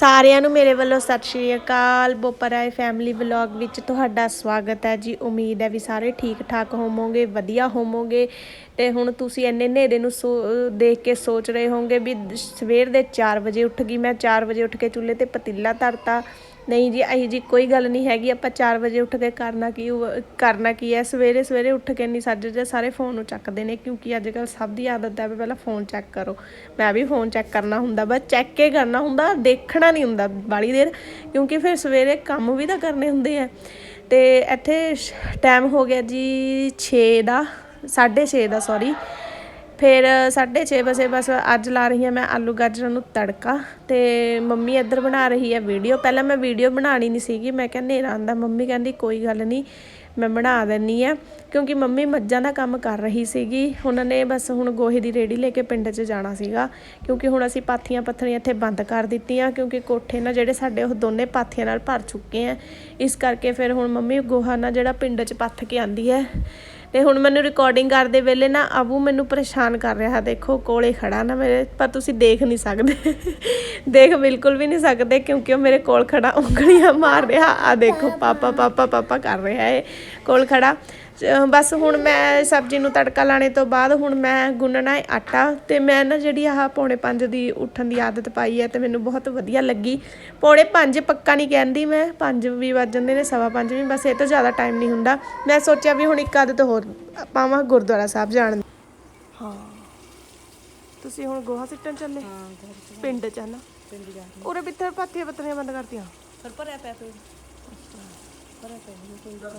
ਸਾਰਿਆਂ ਨੂੰ ਮੇਰੇ ਵੱਲੋਂ ਸਤਿ ਸ਼੍ਰੀ ਅਕਾਲ। ਬੋਪਰਾਏ ਫੈਮਿਲੀ ਵਲੌਗ ਵਿੱਚ ਤੁਹਾਡਾ ਸਵਾਗਤ ਹੈ ਜੀ। ਉਮੀਦ ਹੈ ਵੀ ਸਾਰੇ ਠੀਕ ਠਾਕ ਹੋਵੋਗੇ, ਵਧੀਆ ਹੋਵੋਗੇ। ਤੇ ਹੁਣ ਤੁਸੀਂ ਇੰਨੇ ਹਨੇਰੇ ਨੂੰ ਸੋ- ਦੇਖ ਕੇ ਸੋਚ ਰਹੇ ਹੋਵੋਗੇ ਵੀ ਸਵੇਰ ਦੇ 4 ਵਜੇ ਉੱਠ ਗਈ। ਮੈਂ 4 ਵਜੇ ਉੱਠ ਕੇ ਚੁੱਲ੍ਹੇ ਤੇ ਪਤੀਲਾ ਧਰਤਾ। ਨਹੀਂ ਜੀ ਅਹੀ ਜੀ ਕੋਈ ਗੱਲ ਨਹੀਂ ਹੈਗੀ, ਆਪਾਂ 4 ਵਜੇ ਉੱਠ ਕੇ ਕਰਨਾ ਕੀ ਕਰਨਾ ਕੀ ਹੈ? ਸਵੇਰੇ ਸਵੇਰੇ ਉੱਠ ਕੇ ਨਹੀਂ ਸੱਜਦੇ ਸਾਰੇ ਫੋਨ ਨੂੰ ਚੱਕਦੇ ਨੇ, ਕਿਉਂਕਿ ਅੱਜ ਕੱਲ ਸਭ ਦੀ ਆਦਤ ਹੈ ਵੀ ਪਹਿਲਾਂ ਫੋਨ ਚੈੱਕ ਕਰੋ। ਮੈਂ ਵੀ ਫੋਨ ਚੈੱਕ ਕਰਨਾ ਹੁੰਦਾ, ਬਸ ਚੈੱਕ ਕੇ ਕਰਨਾ ਹੁੰਦਾ, ਦੇਖਣਾ ਨਹੀਂ ਹੁੰਦਾ ਬਾਲੀ ਦੇਰ, ਕਿਉਂਕਿ ਫਿਰ ਸਵੇਰੇ ਕੰਮ ਵੀ ਤਾਂ ਕਰਨੇ ਹੁੰਦੇ ਆ। ਤੇ ਇੱਥੇ ਟਾਈਮ ਹੋ ਗਿਆ ਜੀ 6 ਦਾ 6:30 ਦਾ ਸੌਰੀ ਫਿਰ 6:30 ਵਜੇ ਬਸ ਅੱਜ ਲਾ ਰਹੀ ਹਾਂ ਮੈਂ ਆਲੂ ਗਾਜਰਾਂ ਨੂੰ ਤੜਕਾ ਤੇ ਮੰਮੀ ਇੱਧਰ ਬਣਾ ਰਹੀ ਹੈ ਵੀਡੀਓ। ਪਹਿਲਾਂ ਮੈਂ ਵੀਡੀਓ ਬਣਾਣੀ ਨਹੀਂ ਸੀਗੀ, ਮੈਂ ਕਿਹਾ ਹਨੇਰਾ ਆਂਦਾ ਮੰਮੀ ਕਹਿੰਦੀ ਕੋਈ ਗੱਲ ਨਹੀਂ, ਮੈਂ ਬਣਾ ਦਿੰਨੀ ਆ ਕਿਉਂਕਿ ਮੰਮੀ ਮੱਝਾਂ ਦਾ ਕੰਮ ਕਰ ਰਹੀ ਸੀਗੀ, ਉਹਨਾਂ ਨੇ ਬਸ ਹੁਣ ਗੋਹੇ ਦੀ ਰੇੜੀ ਲੈ ਕੇ ਪਿੰਡ 'ਚ ਜਾਣਾ ਸੀਗਾ। ਕਿਉਂਕਿ ਹੁਣ ਅਸੀਂ ਪਾਥੀਆਂ ਪੱਥਰੀਆਂ ਇੱਥੇ ਬੰਦ ਕਰ ਦਿੱਤੀਆਂ, ਕਿਉਂਕਿ ਕੋਠੇ ਨਾਲ ਜਿਹੜੇ ਸਾਡੇ ਉਹ ਦੋਨੇ ਪਾਥੀਆਂ ਨਾਲ ਭਰ ਚੁੱਕੇ ਆ। ਇਸ ਕਰਕੇ ਫਿਰ ਹੁਣ ਮੰਮੀ ਗੋਹਾ ਨਾਲ ਜਿਹੜਾ ਪਿੰਡ 'ਚ ਪੱਥ ਕੇ ਆਂਦੀ ਹੈ ਤੇ ਹੁਣ ਮੈਨੂੰ ਰਿਕਾਰਡਿੰਗ ਕਰਦੇ ਵੇਲੇ ਨਾ ਅਬੂ ਮੈਨੂੰ ਪਰੇਸ਼ਾਨ ਕਰ ਰਿਹਾ ਦੇਖੋ ਕੋਲੇ ਖੜਾ ਨਾ ਮੇਰੇ, ਪਰ ਤੁਸੀਂ ਦੇਖ ਨਹੀਂ ਸਕਦੇ। ਦੇਖ ਬਿਲਕੁਲ ਵੀ ਨਹੀਂ ਸਕਦੇ ਕਿਉਂਕਿ ਉਹ ਮੇਰੇ ਕੋਲ ਖੜਾ ਉਂਗਲੀਆਂ ਮਾਰ ਰਿਹਾ। ਆ ਦੇਖੋ, ਪਾਪਾ ਪਾਪਾ ਪਾਪਾ ਕਰ ਰਿਹਾ ਹੈ ਕੋਲ ਖੜਾ। ਬਸ ਹੁਣ ਮੈਂ ਸਬਜ਼ੀ ਨੂੰ ਤੜਕਾ ਲਾਣੇ ਤੋਂ ਬਾਅਦ ਹੁਣ ਮੈਂ ਗੁੰਨਣਾ ਹੈ ਆਟਾ ਤੇ ਮੈਂ ਨਾ ਜਿਹੜੀ ਆਹ ਪੌਣੇ 5 ਦੀ ਉੱਠਣ ਦੀ ਆਦਤ ਪਾਈ ਹੈ ਤੇ ਮੈਨੂੰ ਬਹੁਤ ਵਧੀਆ ਲੱਗੀ। ਪੌਣੇ 5 ਪੱਕਾ ਨਹੀਂ ਕਹਿੰਦੀ ਮੈਂ 5 ਵੀ ਵੱਜ ਜਾਂਦੇ ਨੇ ਸਵਾ 5 ਵੀ ਬਸ ਇਹ ਤੋਂ ਜ਼ਿਆਦਾ ਟਾਈਮ ਨਹੀਂ ਹੁੰਦਾ। ਮੈਂ ਸੋਚਿਆ ਵੀ ਹੁਣ ਇੱਕ ਆਦਤ ਹੋਰ ਪਾਵਾਂ ਗੁਰਦੁਆਰਾ ਸਾਹਿਬ ਜਾਣ ਦੀ। ਹਾਂ। ਤੁਸੀਂ ਹੁਣ ਗੋਹਾ ਸਿੱਟਣ ਚੱਲੇ? ਪਿੰਡ ਚ ਨਾ? ਪਿੰਡ ਜਾ ਉਰੇ ਬਿੱਥੇ ਪਾਥੀਆਂ ਪੱਤਰੀਆਂ ਬੰਦ ਕਰਤੀਆਂ। ਫਿਰ ਭਰਿਆ ਪਿਆ ਕੋਈ? ਭਰਿਆ ਪਿਆ ਨਹੀਂ ਕੋਈ ਤਾਂ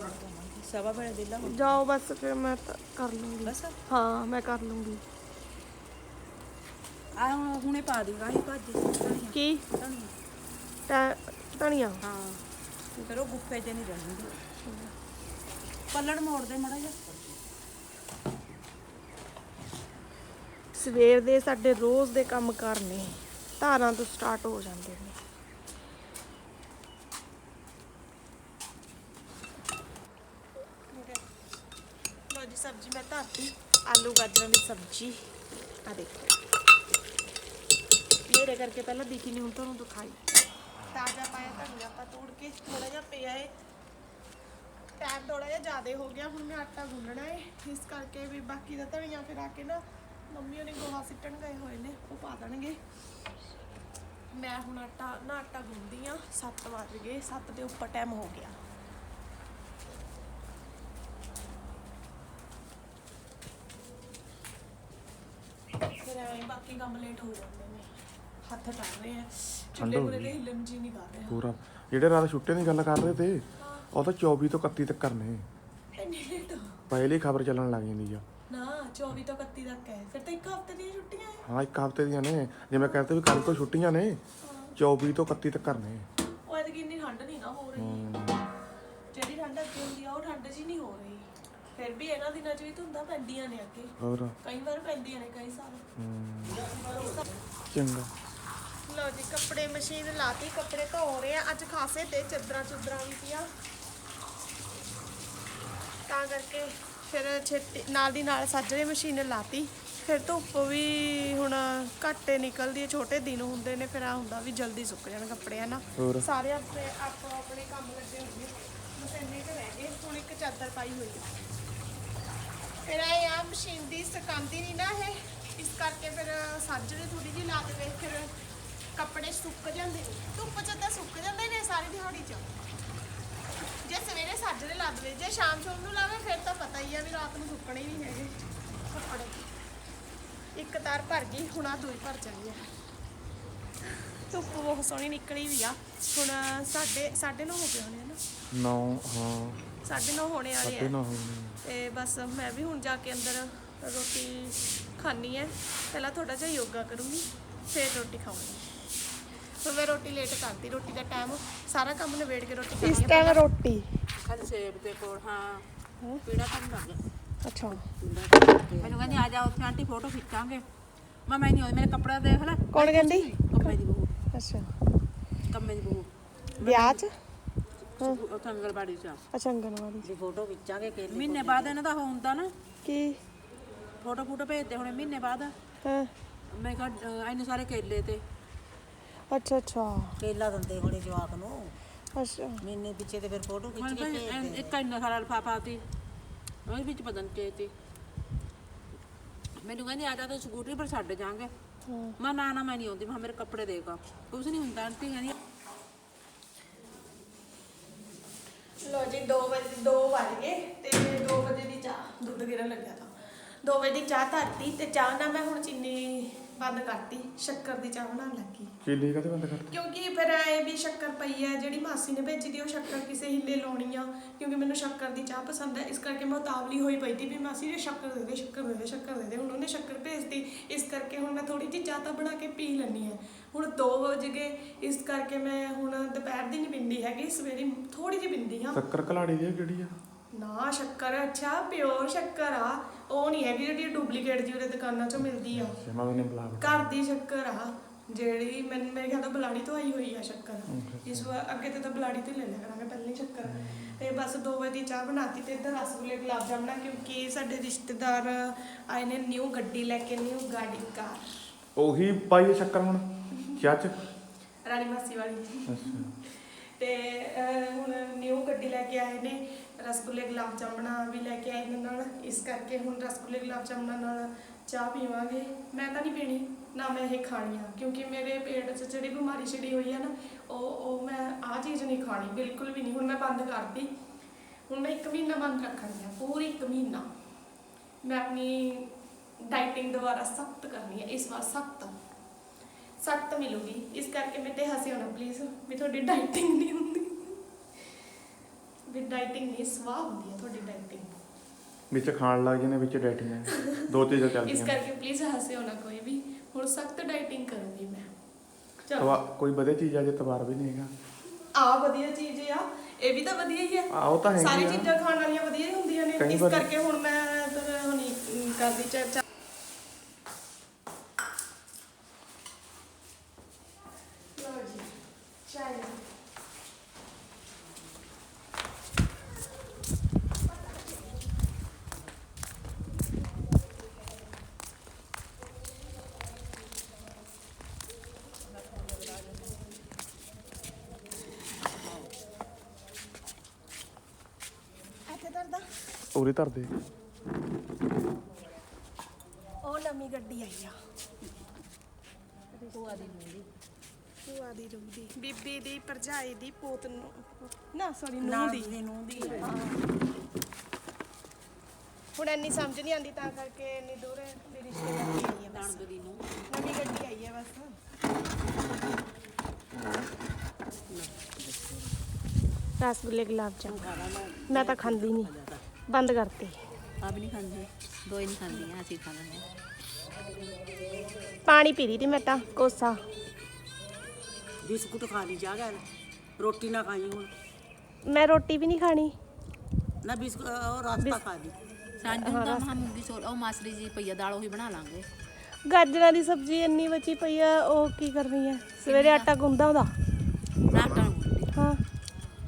ਸਵਾ ਵੇਲੇ ਜਾਓ ਬਸ ਫਿਰ ਮੈਂ ਤਾਂ ਕਰ ਲੂੰਗੀ। ਬਸ? ਹਾਂ ਮੈਂ ਕਰ ਲੂੰਗੀ। ਆ ਹੁਣੇ ਪਾ ਦੇਗਾ ਇਹ ਭੱਜ ਧਨੀਆ। ਕੀ? ਧਨੀਆ। ਤਾਂ ਧਨੀਆ? ਹਾਂ ਫਿਰ ਉਹ ਗੁੱਫੇ 'ਚ ਨਹੀਂ ਰਹਿੰਦੇ। ਪੱਲੜ ਮੋੜ ਦੇ ਮੜਾ ਜਾ ਸਵੇਰ ਦੇ ਸਾਡੇ ਰੋਜ਼ ਦੇ ਕੰਮ ਕਰਨੇ ਧਾਰਾਂ ਤੋਂ ਸਟਾਰਟ ਹੋ ਜਾਂਦੇ ਨੇ ਲੋ ਜੀ ਸਬਜ਼ੀ ਮੈਂ ਧਰਤੀ ਆਲੂ ਗਾਜਰਾਂ ਦੀ ਸਬਜ਼ੀ। ਆ ਦੇਖੋ। ਮੇਰੇ ਕਰਕੇ ਪਹਿਲਾਂ ਦੇਖੀ ਨਹੀਂ ਹੁਣ ਤੁਹਾਨੂੰ ਦਿਖਾਈ। ਤਾਜ਼ਾ ਪਾਇਆ ਧਨੀਆ ਆਪਾਂ ਤੋੜ ਕੇ ਥੋੜਾ ਜਿਹਾ ਪਿਆ ਏ। ਟਾਈਮ ਥੋੜਾ ਜਿਹਾ ਜ਼ਿਆਦਾ ਹੋ ਗਿਆ, ਹੁਣ ਮੈਂ ਆਟਾ ਗੁੰਨਣਾ ਏ। ਇਸ ਕਰਕੇ ਵੀ ਬਾਕੀ ਦਾ ਧਨੀਆ ਫਿਰ ਆ ਕੇ ਨਾ ਮੰਮੀ ਉਹਨੇ ਗੋਹਾ ਸਿੱਟਣ ਗਏ ਹੋਏ ਨੇ, ਉਹ ਪਾ ਦੇਣਗੇ। ਮੈਂ ਹੁਣ ਆਟਾ, ਨਾ ਆਟਾ ਗੁੰਨਦੀ ਆ 7 ਵਜ ਗਏ 7 ਦੇ ਉੱਪਰ ਟਾਈਮ ਹੋ ਗਿਆ ਫਿਰ ਐਵੇਂ ਹੀ ਬਾਕੀ ਕੰਮ ਲੇਟ ਹੋ ਜਾਂਦੇ ਨੇ। ਹੱਥ ਟਾਰ ਰਹੇ ਆ। ਚੁੱਲ੍ਹੇ ਮੁਰੇ ਤੇ ਹਿੱਲਣ ਜੀ ਨਹੀਂ ਕਰ ਰਿਹਾ। ਪੂਰਾ। ਜਿਹੜੇ ਰਾਤ ਛੁੱਟੇ ਦੀ ਗੱਲ ਕਰ ਰਹੇ ਤੇ ਉਹ ਤਾਂ 24 ਤੋਂ 31 ਤੱਕ ਕਰਨੇ। ਇੰਨੀ ਲੇਟ ਪਹਿਲੀ ਖਬਰ ਚੱਲਣ ਲੱਗ ਜਾਂਦੀ ਆ। ਨਾ 24 ਤੋਂ 31 ਤੱਕ ਹੈ। ਫਿਰ ਤਾਂ ਇੱਕ ਹਫ਼ਤੇ ਦੀਆਂ ਛੁੱਟੀਆਂ ਹੈ। ਹਾਂ ਇੱਕ ਹਫ਼ਤੇ ਦੀਆਂ ਨੇ। ਜਿਵੇਂ ਕਹਿੰਦੇ ਵੀ ਕੱਲ ਤੋਂ ਛੁੱਟੀਆਂ ਨੇ 24 ਤੋਂ 31 ਤੱਕ ਕਰਨੇ। ਫਿਰ ਵੀ ਇਹਨਾਂ ਦਿਨਾਂ 'ਚ ਵੀ ਧੁੰਦਾਂ ਪੈਂਦੀਆਂ ਨੇ ਅੱਗੇ। ਹੋਰ? ਕਈ ਵਾਰ ਪੈਂਦੀਆਂ ਨੇ ਕਈ ਸਾਲ। ਚੰਗਾ। ਲਓ ਜੀ ਕੱਪੜੇ ਮਸ਼ੀਨ ਲਾਤੀ ਕੱਪੜੇ ਧੋ ਰਹੇ ਆ। ਅੱਜ ਖਾਸੇ ਤੇ ਚੱਦਰਾਂ ਚੁੱਦਰਾਂ ਵੀ ਪਈਆਂ। ਤਾਂ ਕਰਕੇ ਫਿਰ ਛੇਤੀ ਨਾਲ ਦੀ ਨਾਲ ਸਾਜਰੇ ਮਸ਼ੀਨ ਲਾਤੀ। ਫਿਰ ਧੁੱਪ ਵੀ ਹੁਣ ਘੱਟੇ ਨਿਕਲਦੀ ਹੈ ਛੋਟੇ ਦਿਨ ਹੁੰਦੇ ਨੇ ਫਿਰ ਆ ਹੁੰਦਾ ਵੀ ਜਲਦੀ ਸੁੱਕ ਜਾਣ ਕੱਪੜੇ ਹਨਾ। ਹੋਰ? ਸਾਰੇ ਆਪਣੇ ਆਪੋ ਆਪਣੇ ਕੰਮ ਲੱਗੇ ਨੇ। ਮਸ਼ੀਨੇ ਤੇ ਰਹਿ ਗਏ ਹੁਣ ਇੱਕ ਚਾਦਰ ਪਾਈ ਹੋਈ ਹੈ ਫਿਰ ਇਹ ਆ, ਮਸ਼ੀਨ ਦੀ ਸੁਕਾਉਂਦੀ ਨਹੀਂ ਨਾ ਇਹ। ਇਸ ਕਰਕੇ ਫਿਰ ਸਾਜਰੇ ਥੋੜੀ ਜਿਹੀ ਲਾ ਦੇਵੇ, ਫਿਰ ਕੱਪੜੇ ਸੁੱਕ ਜਾਂਦੇ। ਨੇ ਧੁੱਪ 'ਚ ਤਾਂ ਸੁੱਕ ਜਾਂਦੇ ਨੇ ਸਾਰੀ ਦਿਹਾੜੀ 'ਚ। ਜੇ ਸਵੇਰੇ ਸਾਜਰੇ ਲਾ ਦੇਵੇ, ਜੇ ਸ਼ਾਮ ਸ਼ਾਮ ਨੂੰ ਲਾਵੇ, ਫਿਰ ਤਾਂ ਪਤਾ ਹੀ ਆ ਵੀ ਰਾਤ ਨੂੰ ਸੁੱਕਣੇ ਹੀ ਨਹੀਂ ਹੈਗੇ ਕੱਪੜੇ। ਇੱਕ ਤਾਰ ਭਰ ਗਈ, ਹੁਣ ਆ ਦੂਈ ਭਰ ਜਾਣੀ ਆ। ਧੁੱਪ ਬਹੁਤ ਸੋਹਣੀ ਨਿਕਲੀ ਵੀ ਆ। ਹੁਣ ਸਾਡੇ ਸਾਢੇ ਨੌ ਹੋ ਗਏ ਹੋਣੇ ਆ ਨਾ। 9 ਹਾਂ। ਸਾਢੇ ਨੌ ਹੋਣੇ ਵਾਲੇ ਆ। ਤੇ ਬਸ ਮੈਂ ਵੀ ਹੁਣ ਜਾ ਕੇ ਅੰਦਰ ਰੋਟੀ ਖਾਣੀ ਹੈ ਪਹਿਲਾਂ ਥੋੜਾ ਜਿਹਾ ਯੋਗਾ ਕਰੂੰਗੀ ਫਿਰ ਰੋਟੀ ਖਾਊਂਗੀ। ਫਿਰ ਮੈਂ ਰੋਟੀ ਲੇਟ ਕਰਤੀ ਰੋਟੀ ਦਾ ਟਾਈਮ ਸਾਰਾ ਕੰਮ ਨਿਬੇੜ ਕੇ ਰੋਟੀ ਖਾਣੀ ਹੈ ਟਾਈਮ ਰੋਟੀ? ਕੱਲ ਸੇਬ ਦੇ ਕੋਲ ਹਾਂ। ਪੀੜਾ ਕੰਮ ਲੱਗ ਅੱਛਾ। ਮੈਨੂੰ ਕਹਿੰਦੀ ਆ ਜਾ ਉੱਥੇ ਆਂਟੀ ਫੋਟੋ ਖਿੱਚਾਂਗੇ। ਮੈਂ ਮੈਂ ਨਹੀਂ ਆਉਂਦੀ ਮੇਰੇ ਕੱਪੜਾ ਦੇਖ ਲੈ। ਕੌਣ ਕਹਿੰਦੀ? ਕੰਮੇ ਦੀ ਬਹੂ। ਅੱਛਾ। ਕੰਮੇ ਦੀ ਬਹੂ। ਵਿਆਹ 'ਚ? ਉੱਥੇ ਅੰਗਲਵਾੜੀ ਚ ਅੱਛਾ ਅੰਗਨਵਾੜੀ ਦੀ ਫੋਟੋ ਖਿੱਚਾਂਗੇ ਕਿ ਮਹੀਨੇ ਬਾਅਦ ਇਹਨਾਂ ਦਾ ਹੁੰਦਾ ਨਾ। ਕੀ? ਫੋਟੋ ਫੋਟੋ ਭੇਜਦੇ ਹੁਣੇ ਮਹੀਨੇ ਬਾਅਦ। ਹਾਂ। ਮੈਂ ਕਿਹਾ ਅਹ, ਇੰਨੇ ਸਾਰੇ ਕੇਲੇ ਤੇ। ਅੱਛਾ ਅੱਛਾ। ਕੇਲਾ ਦਿੰਦੇ ਹੁਣੇ ਜਵਾਕ ਨੂੰ। ਅੱਛਾ। ਮਹੀਨੇ ਪਿੱਛੇ ਤੇ ਫਿਰ ਫੋਟੋ ਖਿੱਚ ਹੁਣ ਕੇ ਭਾਈ ਭੇਜਦੇ ਇਹ- ਇੱਕ ਇੰਨਾ ਸਾਰਾ ਲਫਾਫਾ ਸੀ। ਉਹਦੇ ਵਿੱਚ ਪਤਾ ਨਹੀਂ ਕੀ ਸੀ। ਮੈਨੂੰ ਕਹਿੰਦੀ ਆ ਜਾ ਤੂੰ ਸਕੂਟਰੀ ਪਰ ਛੱਡ ਜਾਾਂਗੇ। ਮੈਂ ਨਾ ਨਾ ਮੈਂ ਨਹੀਂ ਆਉਂਦੀ। ਮੈਂ ਮੇਰੇ ਕੱਪੜੇ ਦੇਗਾ ਕੁਝ ਨਹੀਂ ਹੁੰਦਾ ਆਂਟੀ ਕਹਿੰਦੀ ਗਿਰਨ ਲੱਗਿਆ ਤਾਂ। 2 ਵਜੇ ਦੀ ਚਾਹ ਧਰਤੀ ਤੇ ਚਾਹ ਨਾਲ ਮੈਂ ਹੁਣ ਚੀਨੀ ਬੰਦ ਕਰਤੀ ਸ਼ੱਕਰ ਦੀ ਚਾਹ ਬਣਾਉਣ ਲੱਗੀ। ਚੀਨੀ ਕਦੇ ਬੰਦ ਕਰ ਕਿਉਂਕਿ ਫਿਰ ਐ ਵੀ ਸ਼ੱਕਰ ਪਈ ਹੈ ਜਿਹੜੀ ਮਾਸੀ ਨੇ ਭੇਜੀ ਦੀ ਉਹ ਸ਼ੱਕਰ ਕਿਸੇ ਹਿੱਲੇ ਲਾਉਣੀ ਆ ਕਿਉਂਕਿ ਮੈਨੂੰ ਸ਼ੱਕਰ ਦੀ ਚਾਹ ਪਸੰਦ ਹੈ। ਇਸ ਕਰਕੇ ਮੈਂ ਉਤਾਵਲੀ ਹੋਈ ਪਈ ਸੀ ਵੀ ਮਾਸੀ ਜੀ ਸ਼ੱਕਰ ਦੇ ਦੇ ਸ਼ੱਕਰ ਦੇ ਦੇ ਸ਼ੱਕਰ ਦੇ ਦੇ। ਹੁਣ ਉਹਨੇ ਸ਼ੱਕਰ ਭੇਜਤੀ। ਇਸ ਕਰਕੇ ਹੁਣ ਮੈਂ ਥੋੜੀ ਜਿਹੀ ਚਾਹ ਤਾਂ ਬਣਾ ਕੇ ਪੀ ਲੈਣੀ ਹੈ। ਹੁਣ 2 ਵਜੇ ਗਏ। ਇਸ ਕਰਕੇ ਮੈਂ ਹੁਣ ਦੁਪਹਿਰ ਦੀ ਨਹੀਂ ਪਿੰਦੀ ਹੈਗੀ ਸਵੇਰੇ ਥੋੜੀ ਜਿਹੀ ਪਿੰਦੀ ਹਾਂ। ਸ਼ੱਕਰ ਕਲਾੜੀ ਦੀ ਆ ਕਿਹੜੀ ਆ? ਨਾ ਸ਼ੱਕਰ ਅੱਛਾ ਪਿਓਰ ਸ਼ੱਕਰ ਆ। ਉਹ ਨਹੀਂ ਹੈਗੀ ਜਿਹੜੀ ਡੁਪਲੀਕੇਟ ਜੀ ਉਹਦੇ ਦੁਕਾਨਾਂ 'ਚੋਂ ਮਿਲਦੀ ਆ। ਬੁਲਾ ਘਰ ਦੀ ਸ਼ੱਕਰ ਆ ਜਿਹੜੀ ਮੈਂ ਮੇਰੇ ਖਿਆਲ ਤੋਂ ਬਲਾੜੀ ਤੋਂ ਆਈ ਹੋਈ ਆ ਸ਼ੱਕਰ। ਇਸ ਵਾਰ ਅੱਗੇ ਤੇ ਤਾਂ ਬਲਾੜੀ ਤੋਂ ਹੀ ਲੈ ਲਿਆ ਕਰਾਂਗੇ ਪਹਿਲਾਂ ਸ਼ੱਕਰ। ਤੇ ਬਸ 2 ਵਜੇ ਦੀ ਚਾਹ ਬਣਾਤੀ ਤੇ ਇੱਧਰ ਰਸਗੁੱਲੇ ਗੁਲਾਬ ਜਾਮਣਾ ਕਿਉਂਕਿ ਸਾਡੇ ਰਿਸ਼ਤੇਦਾਰ ਆਏ ਨੇ ਨਿਊ ਗੱਡੀ ਲੈ ਕੇ ਨਿਊ ਗਾੜੀ ਕਾਰ। ਉਹੀ ਪਾਈ ਸ਼ੱਕਰ ਹੁਣ ਚਾਹ ਚ? ਰਾਣੀ ਮਾਸੀ ਵਾਲੀ। ਅੱਛਾ। ਤੇ ਅਹ, ਹੁਣ ਨਿਊ ਗੱਡੀ ਲੈ ਕੇ ਆਏ ਨੇ। ਰਸਗੁੱਲੇ ਗੁਲਾਬ ਜਾਮਣਾ ਵੀ ਲੈ ਕੇ ਆਏ ਨੇ ਨਾਲ। ਇਸ ਕਰਕੇ ਹੁਣ ਰਸਗੁੱਲੇ ਗੁਲਾਬ ਜਾਮਣਾ ਨਾਲ ਚਾਹ ਪੀਵਾਂਗੇ। ਮੈਂ ਤਾਂ ਨਹੀਂ ਪੀਣੀ, ਨਾ ਮੈਂ ਇਹ ਖਾਣੀ ਆ। ਕਿਉਂਕਿ ਮੇਰੇ ਪੇਟ 'ਚ ਜਿਹੜੀ ਬਿਮਾਰੀ ਛਿੜੀ ਹੋਈ ਆ ਨਾ, ਉਹ ਉਹ ਮੈਂ ਆਹ ਚੀਜ਼ ਨਹੀਂ ਖਾਣੀ, ਬਿਲਕੁਲ ਵੀ ਨਹੀਂ। ਹੁਣ ਮੈਂ ਬੰਦ ਕਰਤੀ। ਹੁਣ ਮੈਂ ਇੱਕ ਮਹੀਨਾ ਬੰਦ ਰੱਖਣੀ ਆ, ਪੂਰੀ ਇੱਕ ਮਹੀਨਾ। ਮੈਂ ਆਪਣੀ ਡਾਈਟਿੰਗ ਦੁਬਾਰਾ ਸਖਤ ਕਰਨੀ ਹੈ ਇਸ ਵਾਰ ਸਖਤ। ਸਖਤ ਮਿਲੂਗੀ। ਇਸ ਕਰਕੇ ਮੇਰੇ ਤੇ ਹੱਸਿਓ ਨਾ ਪਲੀਜ਼ ਵੀ ਤੁਹਾਡੀ ਡਾਈਟਿੰਗ ਨਹੀਂ ਹੁੰਦੀ। ਵੀ ਡਾਈਟਿੰਗ ਨਹੀਂ ਸਵਾਹ ਹੁੰਦੀ ਹੈ ਤੁਹਾਡੀ ਡਾਈਟਿੰਗ ਵਿੱਚ ਖਾਣ ਲੱਗ ਜਾਂਦੇ ਵਿੱਚ ਡੈਟਿੰਗ ਆ ਦੋ ਚੀਜ਼ਾਂ ਇਸ ਚੱਲਦੀਆਂ ਕਰਕੇ ਪਲੀਜ਼ ਹੱਸਿਓ ਨਾ ਕੋਈ ਵੀ ਹੁਣ ਸਖਤ ਡਾਈਟਿੰਗ ਕਰੂੰਗੀ ਮੈਂ। ਚਲੋ। ਕੋਈ ਵਧੀਆ ਚੀਜ਼ ਆ ਜੇ ਤਵਾਰ ਵੀ ਨਹੀਂ ਹੈਗਾ। ਆ ਵਧੀਆ ਚੀਜ਼ ਆ ਇਹ ਵੀ ਤਾਂ ਵਧੀਆ ਹੀ ਹੈ ਆ ਉਹ ਤਾਂ ਹੈਗੀ ਸਾਰੀ ਚੀਜ਼ਾਂ ਖਾਣ ਵਾਲੀਆਂ ਵਧੀਆ ਹੀ ਹੁੰਦੀਆਂ ਨੇ। ਇਸ ਕਰਕੇ ਹੁਣ ਮੈਂ ਤਾਂ ਹੁਣ ਨਹੀਂ ਕਰਦੀ ਚਰਚਾ ਲਓ ਜੀ ਚਾਹ ਇੱਥੇ ਦਰਦਾ ਉਰੇ ਧਰ ਦੇ। ਉਹ ਨਵੀਂ ਗੱਡੀ ਆਈ ਆ। ਭੂਆ ਦੀ ਰੂਹ ਦੀ ਬੀਬੀ ਦੀ ਭਰਜਾਈ ਦੀ ਪੋਤ ਨੂੰ ਨਾ ਸੌਰੀ ਨੂੰਹ ਦੀ। ਦੀ ਨੂੰ ਦੀ। ਹੁਣ ਇੰਨੀ ਸਮਝ ਨਹੀਂ ਆਉਂਦੀ ਤਾਂ ਕਰਕੇ ਇੰਨੀ ਦੂਰ ਦੀ ਰਿਸ਼ਤੇਦਾਰੀ ਆਈ ਹੈ ਬਸ। ਦੀ ਨੂੰ ਨਵੀਂ ਗੱਡੀ ਆਈ ਹੈ। ਬਸ ਰਸਗੁੱਲੇ ਗੁਲਾਬ ਜਾਮੁਨ। ਮੈਂ ਤਾਂ ਖਾਂਦੀ ਨਹੀਂ। ਬੰਦ ਕਰਤੀ। ਆ ਵੀ ਨਹੀਂ ਖਾਂਦੇ ਦੋ ਹੀ ਨਹੀਂ ਖਾਂਦੀਆਂ ਅਸੀਂ ਖਾ ਲੈਂਦੇ ਪਾਣੀ ਪੀ ਰਹੀ ਤੀ ਮੈਂ ਤਾਂ ਕੋਸਾ। ਬਿਸਕੁਟ ਖਾ ਲਈ ਜਾ ਗਿਆ ਰੋਟੀ ਨਾ ਖਾਈ ਹੁਣ। ਮੈਂ ਰੋਟੀ ਵੀ ਨਹੀਂ ਖਾਣੀ। ਨਾ ਬਿਸਕੁਟ ਉਹ ਰਸਤਾ ਖਾ ਲਈ। ਸਾਂਝ ਨੂੰ ਤਾਂ ਮਹਾਂ ਮੂੰਗੀ ਸੋਲ ਉਹ ਮਾਸਰੀ ਜੀ ਪਈਆ ਦਾਲ ਉਹੀ ਬਣਾ ਲਾਂਗੇ। ਗਾਜਰਾਂ ਦੀ ਸਬਜ਼ੀ ਇੰਨੀ ਬਚੀ ਪਈ ਆ ਉਹ ਕੀ ਕਰਨੀ ਆ? ਸਵੇਰੇ ਆਟਾ ਗੁੰਦਾ ਉਹਦਾ। ਨਾ ਹਾਂ।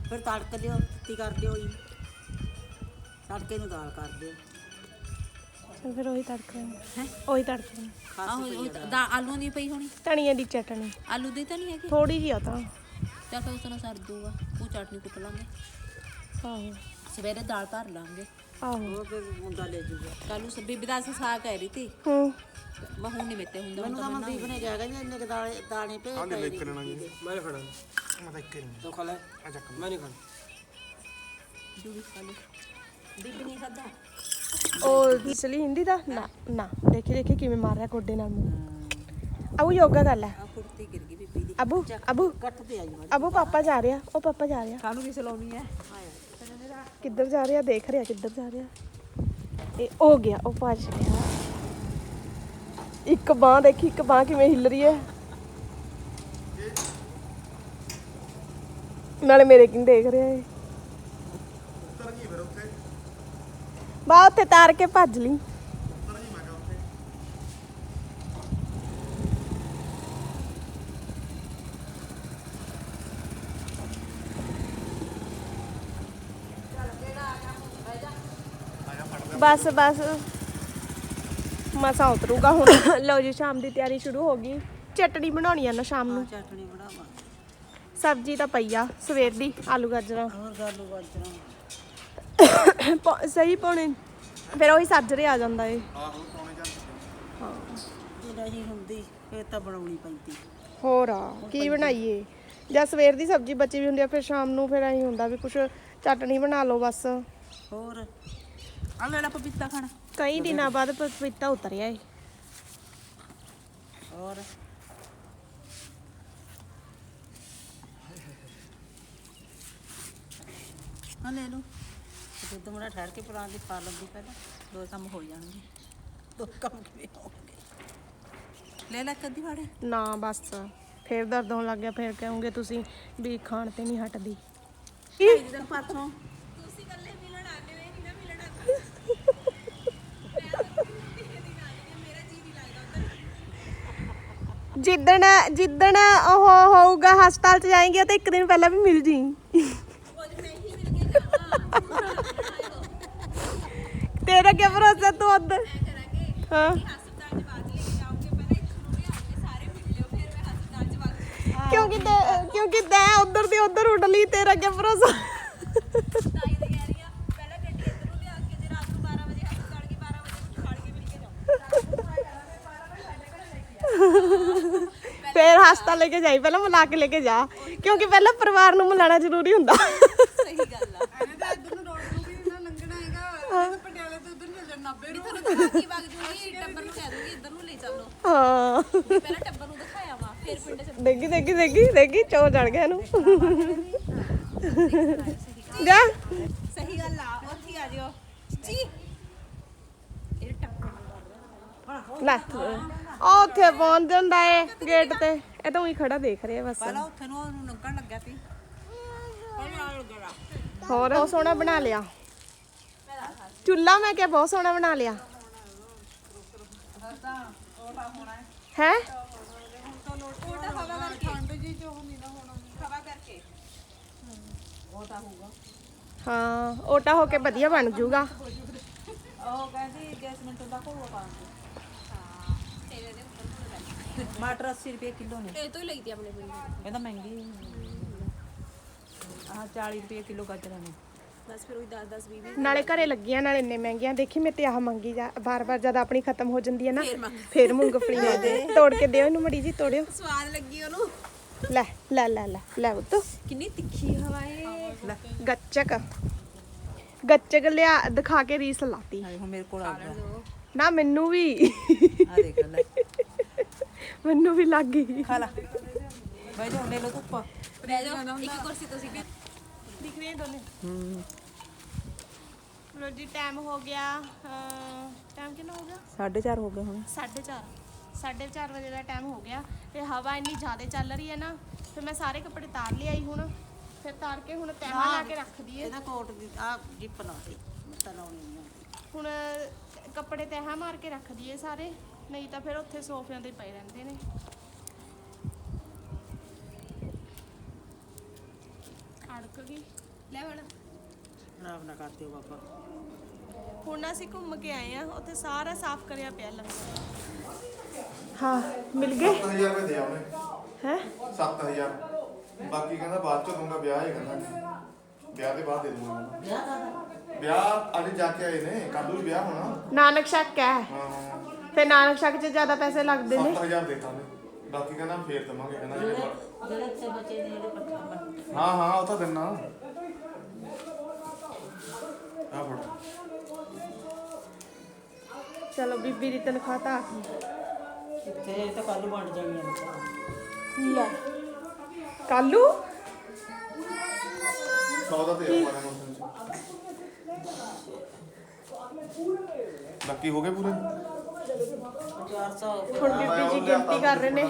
ਫਿਰ ਤੜਕ ਦਿਓ ਤੀ ਕਰ ਦਿਓ ਜੀ ਤੜਕੇ ਨੂੰ ਦਾਲ ਕਰ ਦਿਓ ਚਲ ਫਿਰ ਉਹੀ ਤੜਕਾ ਹੈਂ? ਉਹੀ ਤੜਕਾ ਆਹੋ ਉਹ ਦਾ ਆਲੂਆਂ ਦੀ ਪਈ ਹੋਣੀ? ਧਨੀਏ ਦੀ ਚਟਣੀ ਆਲੂ ਦੀ ਤਾਂ ਨਹੀਂ ਹੈਗੀ? ਥੋੜੀ ਜਿਹੀ ਆ ਤਾਂ। ਚੱਲ ਫਿਰ ਉਸ ਨਾਲ ਸਰ ਦੂਗਾ ਉਹ ਚਟਨੀ ਕੁੱਟ ਲਾਂਗੇ। ਆਹੋ। ਸਵੇਰੇ ਦਾਲ ਧਰ ਲਾਂਗੇ। ਆਹੋ। ਉਹ ਫਿਰ ਮੁੰਡਾ ਲੈ ਜੂਗਾ। ਕੱਲ ਨੂੰ ਬੀਬੀ ਦਾ ਅਸੀਂ ਸਾਗ ਕਹਿ ਰਹੀ ਤੀ ਹੂੰ। ਮੈਂ ਹੁਣ ਨਹੀਂ ਮੇਤੇ ਹੁੰਦਾ ਮੈਨੂੰ ਤਾਂ ਮਨਦੀਪ ਨੇ ਕਿਹਾ ਕਹਿੰਦੇ ਇੰਨੇ ਦਾਣੇ ਦਾਣੇ ਭੇਜ ਲੈਣਾ ਜੀ ਮੈਂ ਖਾਣਾ। ਮੈਂ ਤਾਂ ਇੱਕ ਹੀ ਨਹੀਂ। ਤੂੰ ਖਾ ਲੈ। ਆ ਚੱਕ। ਮੈਂ ਨਹੀਂ ਖਾਣਾ। ਜੂਗੀ ਖਾ ਬੀਬੀ ਨਹੀਂ ਖਾਦਾ ਉਹ ਅਸਲੀ ਹਿੰਦੀ ਦਾ? ਨਾ ਨਾ। ਦੇਖੀ ਦੇਖੀ ਕਿਵੇਂ ਮਾਰ ਰਿਹਾ ਕੋਡੇ ਨਾਲ ਮੂੰਹ। ਅਬੂ ਯੋਗਾ ਕਰ ਲੈ। ਆ ਕੁੜਤੀ ਗਿਰ ਗਈ ਬੀਬੀ ਦੀ। ਅਬੂ ਅਬੂ। ਕੱਟ ਤੇ ਆਈ ਮੈਂ ਅਬੂ ਪਾਪਾ ਜਾ ਰਿਹਾ। ਉਹ ਪਾਪਾ ਜਾ ਰਿਹਾ। ਕਾਹਨੂੰ ਕਿਸ ਲਾਉਣੀ ਹੈ ਕਿੱਧਰ ਜਾ ਰਿਹਾ? ਦੇਖ ਰਿਹਾ ਕਿੱਧਰ ਜਾ ਰਿਹਾ? ਇਹ ਹੋ ਗਿਆ ਉਹ ਭੱਜ ਗਿਆ। ਇੱਕ ਬਾਹ ਦੇਖੀ ਇੱਕ ਬਾਹ ਕਿਵੇਂ ਹਿੱਲ ਰਹੀ ਹੈ ਨਾਲੇ ਮੇਰੇ ਕਿੰਨ ਦੇਖ ਰਿਹਾ ਏ। ਬਾ ਉੱਥੇ ਤਾਰ ਕੇ ਭੱਜ ਲਈ। ਬਸ ਬਸ। ਮਸਾ ਉਤਰੂਗਾ ਹੁਣ। ਲਓ ਜੀ ਸ਼ਾਮ ਦੀ ਤਿਆਰੀ ਸ਼ੁਰੂ ਹੋ ਗਈ। ਚਟਣੀ ਬਣਾਉਣੀ ਆ ਨਾ ਸ਼ਾਮ ਨੂੰ। ਚਟਣੀ ਬਣਾਵਾਂ। ਸਬਜ਼ੀ ਤਾਂ ਪਈ ਆ ਸਵੇਰ ਦੀ ਆਲੂ ਗਾਜਰਾਂ। ਹੋਰ ਗਾਲੂ ਬਾਜਰਾ ਪਾ- ਸਹੀ ਪਾਉਣੇ ਫਿਰ ਉਹੀ ਸਾਜਰੇ ਆ ਜਾਂਦਾ ਏ। ਜੇ ਨਹੀਂ ਹੁੰਦੀ ਫੇਰ ਤਾਂ ਬਣਾਉਣੀ ਪੈਂਦੀ। ਹੋਰ ਆ ਕੀ ਬਣਾਈਏ? ਜਾਂ ਸਵੇਰ ਦੀ ਸਬਜ਼ੀ ਬਚੀ ਵੀ ਹੁੰਦੀ ਆ ਫਿਰ ਸ਼ਾਮ ਨੂੰ ਫਿਰ ਐਂ ਹੁੰਦਾ ਵੀ ਕੁਛ ਚਟਣੀ ਬਣਾ ਲਓ ਬਸ। ਹੋਰ? ਆ ਲੈ ਲੈ ਪਪੀਤਾ ਖਾਣਾ। ਕਈ ਦਿਨਾਂ ਬਾਅਦ ਪਪੀਤਾ ਉਤਰਿਆ ਏ। ਹੋਰ? ਆ ਲੈ ਲਓ। ਦੁੱਧ ਮੁੜਾ ਠਹਿਰ ਕੇ ਪਰਾਂ ਦੀ ਪਾ ਲੰਦੀ ਪਹਿਲਾਂ। ਦੋ ਕੰਮ ਹੋ ਜਾਣਗੇ। ਦੋ ਕੰਮ ਕਿਵੇਂ ਹੋਣਗੇ? ਲੈ ਲੈ ਕਦੀ ਵਾੜੇ ਨਾ ਬਸ ਫੇਰ ਦਰਦ ਹੋਣ ਲੱਗ ਗਿਆ ਫੇਰ ਕਹੋਗੇ ਤੁਸੀਂ ਵੀ ਖਾਣ ਤੇ ਨਹੀਂ ਹਟਦੀ। ਦਿਨ ਜਿੱਦਣ ਜਿੱਦਣ ਉਹ ਹੋਊਗਾ ਹਸਪਤਾਲ ਚ ਜਾਏਂਗੇ ਤਾਂ ਇੱਕ ਦਿਨ ਪਹਿਲਾਂ ਵੀ ਮਿਲ ਜੀ ਤੇਰਾ ਕੀ ਭਰੋਸਾ ਤੂੰ ਉੱਧਰ ਹਾਂ। ਕਿਉਂਕਿ ਤੇ ਕਿਉਂਕਿ ਤੈਂ ਉਧਰ ਦੀ ਉਧਰ ਉੱਡ ਲਈ ਤੇਰਾ ਕੀ ਭਰੋਸਾ? ਫੇਰ ਹਸਪਤਾਲ ਲੈ ਕੇ ਜਾਈ ਪਹਿਲਾਂ ਮਿਲਾ ਕੇ ਲੈ ਕੇ ਜਾ। ਕਿਉਂਕਿ ਪਹਿਲਾਂ ਪਰਿਵਾਰ ਨੂੰ ਮਿਲਾਣਾ ਜ਼ਰੂਰੀ ਹੁੰਦਾ। ਹਾਂ। ਦੇਖੀ ਦੇਖੀ ਦੇਖੀ ਦੇਖੀ ਚੋ ਚੜ ਗਿਆ ਇਹਨੂੰ। ਜਾ। ਸਹੀ ਗੱਲ ਆ ਉੱਥੇ ਆ ਜਿਓ। ਚੀ। ਇਹ ਟੱਪਰ ਲੈ। ਉਹ ਉੱਥੇ ਪਹੁੰਚ ਜਾਂਦਾ ਏ ਗੇਟ ਤੇ। ਇਹ ਤਾਂ ਉਹੀ ਖੜਾ ਦੇਖ ਰਿਹਾ ਬਸ। ਪਹਿਲਾਂ ਉੱਥੇ ਨੂੰ ਉਹਨੂੰ ਲੰਘਣ ਲੱਗਿਆ ਸੀ। ਪਹਿਲਾਂ ਆ ਲੱਗਣਾ ਹੋਰ ਬਹੁਤ ਸੋਹਣਾ ਬਣਾ ਲਿਆ। ਚੁੱਲਾ ਮੈਂ ਕਿਹਾ ਬਹੁਤ ਸੋਹਣਾ ਬਣਾ ਲਿਆ। ਹੈ? ਹਾਂ ਓਟਾ ਹੋ ਕੇ ਵਧੀਆ ਬਣ ਜਾਊਗਾ। ਉਹ ਕਹਿੰਦੀ ਜੈਸਮਿਨ ਤੋਂ ਦਾ ਕੋਲ ਪਾ ਮਟਰ 80 ਰੁਪਏ ਕਿਲੋ ਨੇ। ਇਹ ਤੋਂ ਹੀ ਲਈ ਤੀ ਆਪਣੇ ਪਿੰਡ ਕਹਿੰਦਾ ਮਹਿੰਗੀ ਆਹ 40 ਰੁਪਏ ਕਿਲੋ ਗਾਜਰਾਂ ਨੇ। ਬਸ ਫਿਰ ਉਹ 10 10 20 ਨਾਲੇ ਘਰੇ ਲੱਗੀਆਂ ਨਾਲੇ ਇੰਨੇ ਮਹਿੰਗੀਆਂ ਦੇਖੀ ਮੈਂ ਤੇ ਆਹ ਮੰਗੀ ਜਾ ਬਾਰ-ਬਾਰ ਜਦ ਆਪਣੀ ਖਤਮ ਹੋ ਜਾਂਦੀ ਹੈ ਨਾ ਫੇਰ ਮੂੰਗਫਲੀਆਂ ਦੇ। ਤੋੜ ਕੇ ਦਿਓ ਇਹਨੂੰ ਮੜੀ ਜੀ ਤੋੜਿਓ। ਸਵਾਦ ਲੱਗੀ ਉਹਨੂੰ। ਲੈ ਲੈ ਲੈ ਲੈ ਲੈ ਉੱਤ ਕਿੰਨੀ ਤਿੱਖੀ ਹਵਾ ਏ। ਗੱਚਕ। ਗੱਚਕ ਲਿਆ ਦਿਖਾ ਕੇ ਰੀਸ ਲਾਤੀ। ਹਾਏ ਹੁਣ ਮੇਰੇ ਕੋਲ ਆ ਗਿਆ। ਨਾ ਮੈਨੂੰ ਵੀ। ਆ ਦੇਖ ਲੈ। ਮੈਨੂੰ ਵੀ ਲੱਗ ਗਈ। ਖਾ ਲਾ। ਬਾਈ ਜਾ ਲੈ ਲੋ ਧੁੱਪ। ਬਹਿ ਜਾਓ। ਇੱਕ ਕੁਰਸੀ ਤੁਸੀਂ ਵੀ ਦਿਖ ਰਹੇ ਦੋਨੇ? ਹੂੰ। ਲੋ ਜੀ ਟਾਈਮ ਹੋ ਗਿਆ ਟਾਈਮ ਕਿੰਨਾ ਹੋ ਗਿਆ? 4:30 ਹੋ ਗਏ ਹੁਣ। 4:30 4:30 ਵਜੇ ਦਾ ਟਾਈਮ ਹੋ ਗਿਆ ਤੇ ਹਵਾ ਇੰਨੀ ਜ਼ਿਆਦਾ ਚੱਲ ਰਹੀ ਹੈ ਨਾ ਫਿਰ ਮੈਂ ਸਾਰੇ ਕੱਪੜੇ ਤਾਰ ਲਿਆਈ ਹੁਣ। ਫਿਰ ਤਾਰ ਕੇ ਹੁਣ ਤੈਹਾਂ ਲਾ ਕੇ ਰੱਖ ਦਈਏ। ਇਹਦਾ ਕੋਟ ਦੀ ਆ ਜਿੱਪ ਲਾ ਦੇ ਮੈਂ ਤਾਂ ਲਾਉਣੀ ਹੁਣ ਕੱਪੜੇ ਤੈਹਾਂ ਮਾਰ ਕੇ ਰੱਖ ਦਈਏ ਸਾਰੇ ਨਹੀਂ ਤਾਂ ਫਿਰ ਉੱਥੇ ਸੋਫਿਆਂ ਤੇ ਪਏ ਰਹਿੰਦੇ ਨੇ। ਅੜਕ ਗਈ। ਲੈ ਹੁਣ ਖਰਾਬ ਨਾ ਕਰ ਦਿਓ ਬਾਬਾ। ਹੁਣ ਅਸੀਂ ਘੁੰਮ ਕੇ ਆਏ ਆ ਉੱਥੇ ਸਾਰਾ ਸਾਫ਼ ਕਰਿਆ ਪਿਆ ਲੰਗਰ ਹਾਂ ਮਿਲ ਗਏ? 7000 ਰੁਪਏ ਦੇ ਆਉਣੇ ਹੈ? 7000 ਬਾਕੀ ਕਹਿੰਦਾ ਬਾਅਦ ਚ ਦੂੰਗਾ ਵਿਆਹ ਹੀ ਕਹਿੰਦਾ ਵਿਆਹ ਦੇ ਬਾਅਦ ਦੇ ਦੂੰਗਾ ਮੈਂ। ਵਿਆਹ ਦਾ ਵਿਆਹ ਅੱਜ ਜਾ ਕੇ ਆਏ ਨੇ ਕੱਲ ਨੂੰ ਵਿਆਹ ਹੋਣਾ। ਨਾਨਕ ਸ਼ੱਕ ਹੈ। ਹਾਂ ਫਿਰ ਨਾਨਕ ਸ਼ੱਕ 'ਚ ਜ਼ਿਆਦਾ ਪੈਸੇ ਲੱਗਦੇ ਨੇ। 7000 ਦੇ ਦਾਂਗੇ ਬਾਕੀ ਕਹਿੰਦਾ ਫੇਰ ਦਵਾਂਗੇ ਕਹਿੰਦਾ ਜਿਹੜੇ ਜਿਹੜੇ ਬੱਚੇ ਨੇ ਜਿਹੜੇ ਪੱਠਾ ਹਾਂ ਹਾਂ ਉਹ ਤਾਂ ਦਿਨਾ ਚਲੋ ਬੀਬੀ ਦੀ ਤਨਖਾਹ ਤਾਂ ਆ ਗਈ ਕਿੱਥੇ ਇਹ ਤਾਂ ਕੱਲ ਬਣ ਜਾਣੀਆਂ ਨੇ ਲੈ ਕੱਲੂ 100 ਦਾ ਤੇ ਆਪਾਂ ਨੇ ਬਾਕੀ ਹੋ ਗਏ ਪੂਰੇ 400 ਹੁਣ ਬੀਬੀ ਜੀ ਗਿਣਤੀ ਕਰ ਰਹੇ ਨੇ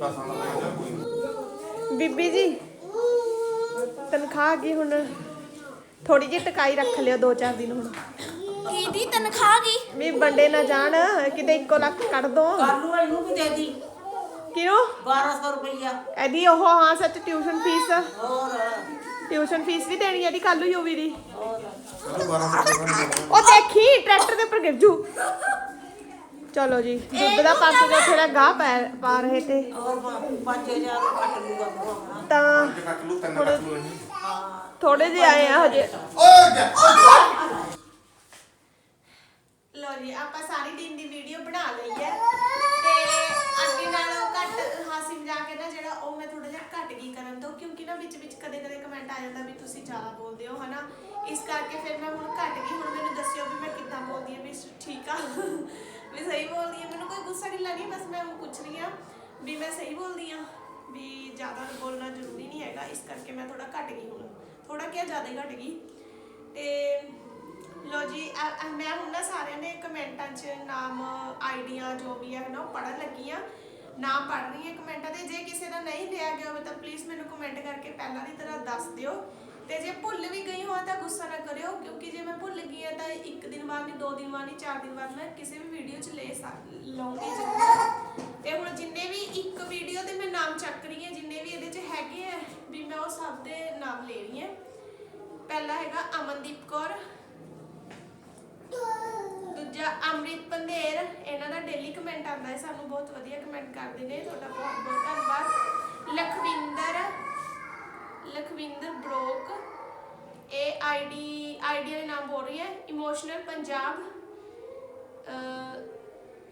ਬਸ ਆਣਾ ਪੈਂਦਾ ਕੋਈ ਨੀ। ਬੀਬੀ ਜੀ ਤਨਖਾਹ ਆ ਗਈ ਹੁਣ ਥੋੜੀ ਜਿਹੀ ਟਕਾਈ ਰੱਖ ਲਿਓ ਦੋ ਚਾਰ ਦਿਨ ਹੁਣ। ਕਿਹਦੀ ਤਨਖਾਹ ਗਈ ਵੀ ਵੰਡੇ ਨਾ ਜਾਣ ਕਿਤੇ ਇੱਕੋ ਲੱਖ ਕੱਢ ਦੋ। ਕੱਲੂ ਇਹਨੂੰ ਵੀ ਦੇ ਦੀ। ਕਿਉਂ 1200 ਰੁਪਈਆ। ਇਹਦੀ ਉਹ ਹਾਂ ਸੱਚ ਟਿਊਸ਼ਨ ਫੀਸ। ਹੋਰ। ਟਿਊਸ਼ਨ ਫੀਸ ਵੀ ਦੇਣੀ ਹੈ ਇਹਦੀ ਕੱਲੂ ਯੂਵੀ ਦੀ। ਚਲੋ 1200 ਰੁਪਏ ਦਾ ਉਹ ਦੇਖੀ ਟਰੈਕਟਰ ਦੇ ਉੱਪਰ ਗਿਰ ਜੂ। ਚਲੋ ਜੀ ਦੁੱਧ ਦਾ ਕੇ ਉੱਥੇ ਦਾ ਗਾਹ ਪੈ ਪਾ ਰਹੇ ਤੇ। ਔਰ 5000 ਕੱਟ ਲੂਗਾ ਤਾਂ ਕੱਟ ਲੂ ਤਿੰਨ ਕੱਟ ਲੂ ਨਹੀਂ ਥੋੜੇ ਜਿਹੇ ਆਏ ਆ ਹਜੇ। ਲੋ ਜੀ, ਆਪਾਂ ਸਾਰੀ ਦਿਨ ਦੀ ਵੀਡੀਓ ਬਣਾ ਲਈ ਹੈ। ਤੇ ਅੱਗੇ ਨਾਲੋਂ ਘੱਟ ਹਾਸੀ ਮਜ਼ਾਕ ਹੈ ਨਾ ਜਿਹੜਾ ਉਹ ਮੈਂ ਥੋੜਾ ਜਿਹਾ ਘੱਟ ਗਈ ਕਰਨ ਤੋਂ, ਕਿਉਂਕਿ ਨਾ ਵਿੱਚ ਵਿੱਚ ਕਦੇ ਕਦੇ ਕਮੈਂਟ ਆ ਜਾਂਦਾ ਵੀ ਤੁਸੀਂ ਜ਼ਿਆਦਾ ਬੋਲਦੇ ਹੋ, ਹਨਾ? ਇਸ ਕਰਕੇ ਫਿਰ ਮੈਂ ਹੁਣ ਘੱਟ ਗਈ, ਹੁਣ ਮੈਨੂੰ ਦੱਸਿਓ ਵੀ ਮੈਂ ਕਿੱਦਾਂ ਬੋਲਦੀ ਹਾਂ, ਵੀ ਠੀਕ ਆ। ਵੀ ਸਹੀ ਬੋਲਦੀ ਹਾਂ। ਮੈਨੂੰ ਕੋਈ ਗੁੱਸਾ ਨਹੀਂ ਲੱਗੀ, ਬਸ ਮੈਂ ਉਹ ਪੁੱਛ ਰਹੀ ਹਾਂ ਵੀ ਮੈਂ ਸਹੀ ਬੋਲਦੀ ਹਾਂ? ਵੀ ਜ਼ਿਆਦਾ ਬੋਲਣਾ ਜ਼ਰੂਰੀ ਨਹੀਂ ਹੈਗਾ, ਇਸ ਕਰਕੇ ਮੈਂ ਥੋੜਾ ਘੱਟ ਗਈ ਹੁਣ। ਥੋੜਾ ਕਿਹਾ ਜ਼ਿਆਦਾ ਹੀ ਘੱਟ ਗਈ। ਤੇ ਲੋ ਜੀ, ਅ- ਅ- ਮੈਂ ਹੁਣ ਨਾ ਸਾਰਿਆਂ ਦੇ ਕਮੈਂਟਾਂ 'ਚ ਨਾਮ, ਆਈਡੀਆਂ ਜੋ ਵੀ ਹੈ ਨਾ, ਉਹ ਪੜਨ ਲੱਗੀ ਆ ਨਾਮ ਪੜ ਰਹੀ ਹਾਂ ਕਮੈਂਟਾਂ ਦੇ ਜੇ ਕਿਸੇ ਦਾ ਨਹੀਂ ਲਿਆ ਗਿਆ ਹੋਵੇ ਤਾਂ ਪਲੀਜ਼ ਮੈਨੂੰ ਕਮੈਂਟ ਕਰਕੇ ਪਹਿਲਾਂ ਦੀ ਤਰ੍ਹਾਂ ਦੱਸ ਦਿਓ। ਤੇ ਜੇ ਭੁੱਲ ਵੀ ਗਈ ਹੋਆ ਤਾਂ ਗੁੱਸਾ ਨਾ ਕਰਿਓ, ਕਿਉਂਕਿ ਜੇ ਮੈਂ ਭੁੱਲ ਗਈ ਹਾਂ ਤਾਂ ਇੱਕ ਦਿਨ ਬਾਅਦ ਨਹੀਂ, ਦੋ ਦਿਨ ਬਾਅਦ ਨਹੀਂ, ਚਾਰ ਦਿਨ ਬਾਅਦ ਮੈਂ ਕਿਸੇ ਵੀ ਵੀਡੀਓ 'ਚ ਲੈ ਸਕ ਲਵਾਂਗੀ ਜ਼ਰੂਰ। ਤੇ ਹੁਣ ਜਿੰਨੇ ਵੀ ਇੱਕ ਵੀਡੀਓ ਦੇ ਮੈਂ ਨਾਮ ਚੱਕ ਰਹੀ ਹਾਂ, ਜਿੰਨੇ ਵੀ ਇਹਦੇ 'ਚ ਹੈਗੇ ਆ, ਵੀ ਮੈਂ ਉਹ ਸਭ ਦੇ ਨਾਮ ਲੈ ਰਹੀ ਹਾਂ। ਪਹਿਲਾ ਹੈਗਾ ਅਮਨਦੀਪ ਕੌਰ। ਦੂਜਾ ਅੰਮ੍ਰਿਤ ਪੰਧੇਰ। ਇਹਨਾਂ ਦਾ ਡੇਲੀ ਕਮੈਂਟ ਆਉਂਦਾ ਹੈ, ਸਾਨੂੰ ਬਹੁਤ ਵਧੀਆ ਕਮੈਂਟ ਕਰਦੇ ਨੇ। ਤੁਹਾਡਾ ਬਹੁਤ ਬਹੁਤ ਧੰਨਵਾਦ। ਲਖਵਿੰਦਰ ਲਖਵਿੰਦਰ ਬ੍ਰੋਕ। ਇਹ ਆਈਡੀ ਆਈਡੀਆ ਦੇ ਨਾਮ ਬੋਲ ਰਹੀ ਹੈ। ਇਮੋਸ਼ਨਲ ਪੰਜਾਬ।